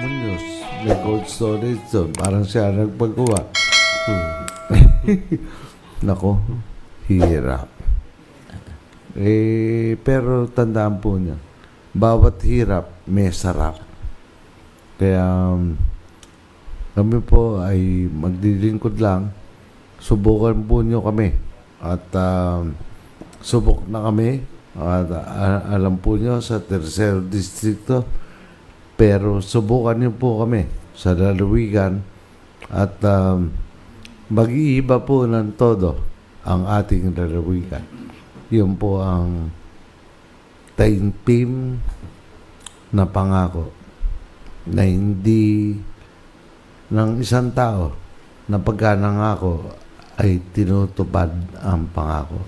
Munoz. May cold storage doon. Parang siya nagpagawa. Hmm. Nako, hirap. Eh, pero tandaan po niya, bawat hirap may sarap. Kaya um, kami po ay magdilingkod lang. Subukan po niyo kami. At um, subok na kami. At a- alam po niyo sa tercero distrito. Pero subukan niyo po kami sa lalawigan. At um, mag-iiba po ng todo ang ating lalawigan. Yun po ang taintim na pangako na hindi ng isang tao na pagka nangako ay tinutupad ang pangako.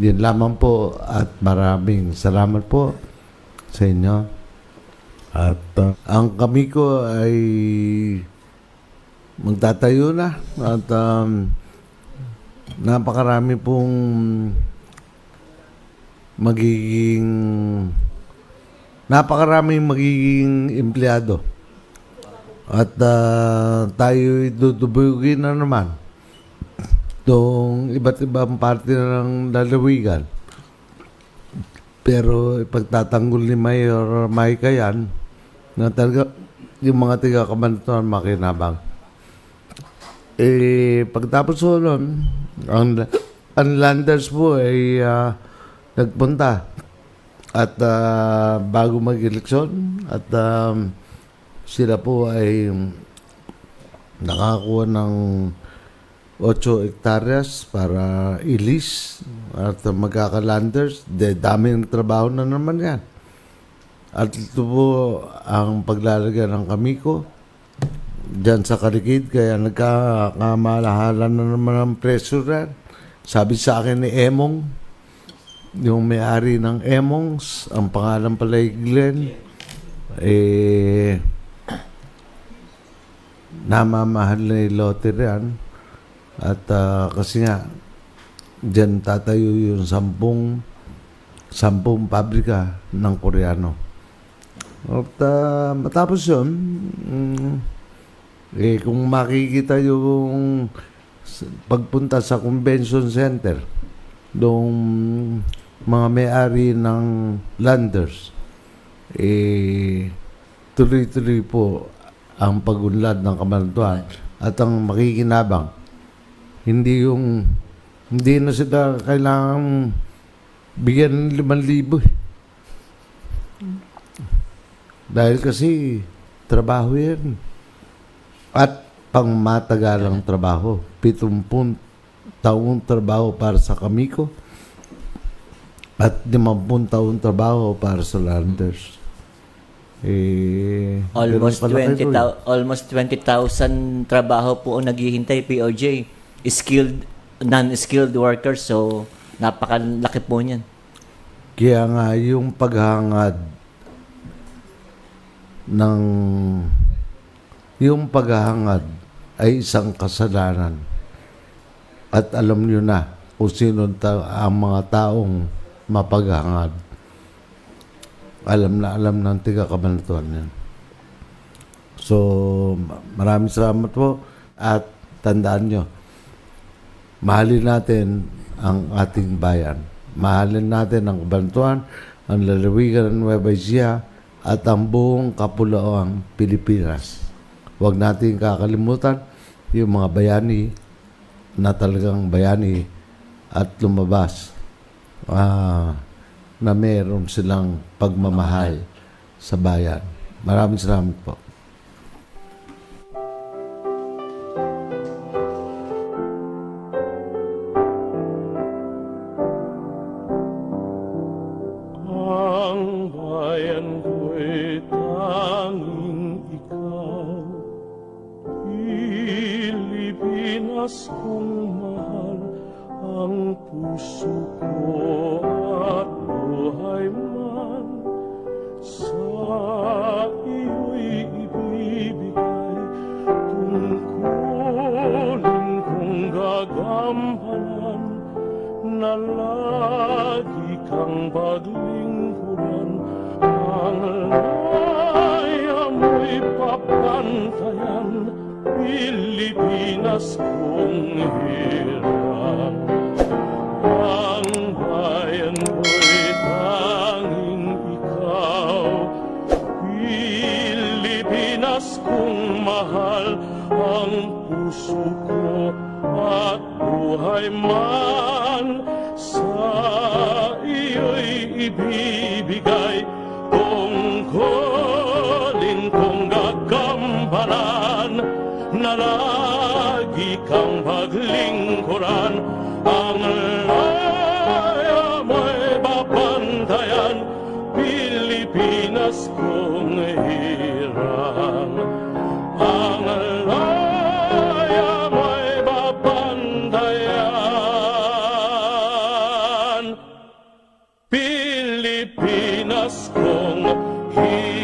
Yun lamang po at maraming salamat po sa inyo. At uh, ang kami ko ay magtatayo na at um, napakarami pong magiging napakaraming magiging empleyado. At uh, tayo dudubugin na naman itong iba't ibang parte ng lalawigan. Pero ipagtatanggol ni Mayor Mike yan na talaga yung mga tiga kamantuan makinabang. Eh, pagtapos ko nun, ang, ang landers po ay ah, nagpunta at ah, bago mag-eleksyon at um, sila po ay nakakuha ng 8 hektaryas para ilis at magkakalanders. De, daming trabaho na naman yan. At ito po ang paglalagyan ng kamiko dyan sa Kalikid. Kaya nagkakamalahalan na naman ang presyo rin. Sabi sa akin ni Emong, yung may-ari ng Emongs, ang pangalan pala ay Glenn, eh, namamahal na yung lote riyan. At ah, kasi nga, dyan tatayo yung sampung, sampung pabrika ng Koreano. At ah, matapos yun, mm, eh, kung makikita yung pagpunta sa convention center, doong mga may-ari ng landers, eh, tuloy-tuloy po ang pagunlad ng kamantuan at ang makikinabang. Hindi yung, hindi na sila kailangan bigyan ng 5,000 eh. Dahil kasi trabaho yan. At pangmatagalang trabaho. 70 taong trabaho para sa kamiko at 50 taong trabaho para sa landers. Eh, Almost ganun kalaki 20 to eh. thou- almost 20,000 trabaho po ang naghihintay POJ. Skilled non-skilled workers so napakalaki po niyan. Kaya nga yung paghangad ng yung paghangad ay isang kasalanan. At alam nyo na kung sino ang mga taong mapaghangad. Alam na alam ng tiga kabanatuan yan. So, ma- maraming salamat po at tandaan nyo, mahalin natin ang ating bayan. Mahalin natin ang kabantuan, ang lalawigan ng Nueva Ecija at ang buong kapulaang Pilipinas. Huwag natin kakalimutan yung mga bayani na talagang bayani at lumabas ah, na meron silang pagmamahal sa bayan. Maraming salamat po. Pilipinas kong mahal Ang puso ko at buhay man Sa iyo'y ibibigay. Tungkulin kong gagampanan na lagi kang paglingkuran ang laya mo'y Pilipinas kong hirang Ang bayan mo'y tanging ikaw. Pilipinas kong mahal Ang puso ko at buhay man. Sa iyo'y ibibigay lagi kang paglingkuran Ang laya mo'y babantayan Pilipinas kong hirang Ang laya mo'y babantayan Pilipinas kong hirang